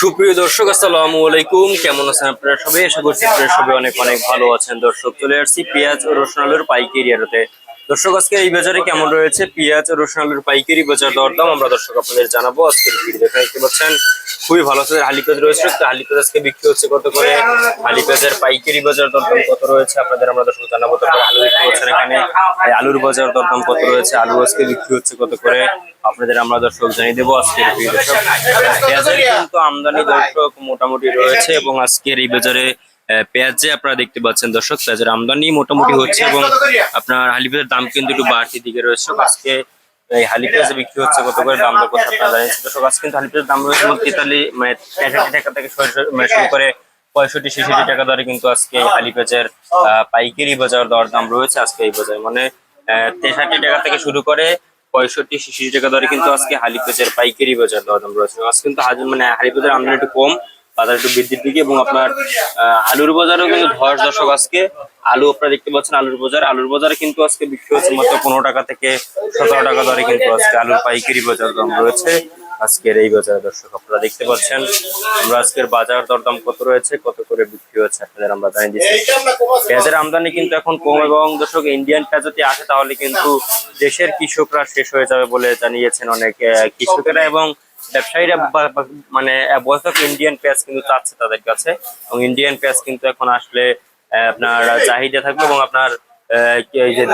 সুপ্রিয় দর্শক, আসসালামু আলাইকুম। কেমন আছেন আপনারা সবাই? আশা করছি আপনারা সবাই অনেক অনেক ভালো আছেন। দর্শক, চলে আসছি পেঁয়াজ ও রসুন আলুর পাইকারি আড়তে। দর্শক, আজকে এই বাজারে কেমন রয়েছে? পেঁয়াজ, রসুন, আলুর পাইকারি বাজার দরদাম আমরা দর্শক আপনাদের জানাব। ভিডিও দেখে দেখতে পাচ্ছেন, খুবই ভালো আছে হালি পেঁয়াজ রয়েছে। তো হালি পেঁয়াজ আজকে বিক্রি হচ্ছে কত করে? হালি পেঁয়াজের পাইকারি বাজার দরদাম কত রয়েছে? আপনাদের আমরা দর্শক জানাব। তারপর আলু বিক্রি হচ্ছে এখানে। আলুর বাজার দরদাম কত রয়েছে? আলু আজকে বিক্রি হচ্ছে কত করে? আপনাদের আমরা দর্শক জানিয়ে দেবো আজকের পেঁয়াজের কিন্তু আমদানি দর্শক মোটামুটি রয়েছে এবং আজকের এই বাজারে পেঁয়াজে আপনারা দেখতে পাচ্ছেন দর্শক পেঁয়াজের আমদানি মোটামুটি হচ্ছে এবং আপনার হালি পেঁয়াজের দাম কিন্তু একটু বাড়তি দিকে রয়েছে। আজকে এই হালি পেঁয়াজ বিক্রি হচ্ছে কত করে দাম দর কথা আপনারা জানেন? দর্শক আজকে কিন্তু হালি পেঁয়াজের দাম রয়েছে তেতাল্লিশ মানে তেষট্টি টাকা থেকে মানে শুরু করে পঁয়ষট্টি ছেষট্টি টাকা দরে কিন্তু আজকে হালি পেঁয়াজের আহ, পাইকারি বাজার দর দাম রয়েছে আজকে এই বাজারে। মানে তেষট্টি টাকা থেকে শুরু করে পঁয়ষট্টি ছেষট্টি টাকা দরে কিন্তু আজকে হালি পেঁয়াজের পাইকারি বাজার দর দাম রয়েছে। আজকে কিন্তু মানে হালি পেঁয়াজের আমদানি একটু কম বাজার একটু বৃদ্ধির দিকে এবং আপনার আলুর বাজারেও কিন্তু ধস দশক আজকে। আলু আপনারা দেখতে পাচ্ছেন আলুর বাজার। আলুর বাজারে কিন্তু আজকে বিক্রি হচ্ছে মাত্র পনেরো টাকা থেকে সতেরো টাকা দরে কিন্তু আজকে আলুর পাইকারি বাজার দাম রয়েছে আজকের এই বাজারে দর্শক, আপনারা দেখতে পাচ্ছেন আমরা আজকের বাজার দরদাম কত রয়েছে, কত করে বিক্রি হচ্ছে আপনাদের আমরা জানিয়ে দিচ্ছি। পেঁয়াজের আমদানি কিন্তু এখন কম এবং দর্শক ইন্ডিয়ান পেঁয়াজ যদি আসে তাহলে কিন্তু দেশের কৃষকরা শেষ হয়ে যাবে বলে জানিয়েছেন অনেক কৃষকেরা এবং ব্যবসায়ীরা মানে বছর ইন্ডিয়ান পেঁয়াজ কিন্তু চাচ্ছে তাদের কাছে। এবং ইন্ডিয়ান পেঁয়াজ কিন্তু এখন আসলে আপনার চাহিদা থাকবে এবং আপনার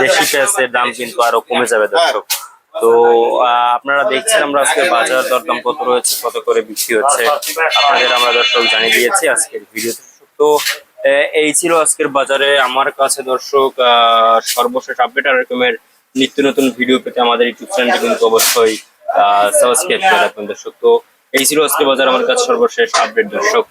দেশি পেঁয়াজের দাম কিন্তু আরও কমে যাবে দর্শক। তো আপনারা দেখছেন আমরা আজকে বাজার দরদাম কত রয়েছে, কত করে বিক্রি হচ্ছে, আপনাদের আমরা দর্শক জানিয়ে দিয়েছি আজকের ভিডিওতে। তো এই ছিল আজকের বাজারে। আমার কাছে দর্শক সর্বশেষ আপডেট আর এরকমের নিত্য নতুন ভিডিও পেতে আমাদের ইউটিউব চ্যানেলটি কিন্তু অবশ্যই সাবস্ক্রাইব করে রাখবেন দর্শক। তো এই ছিল আজকে বাজার আমার কাছে সর্বশেষ আপডেট দর্শক।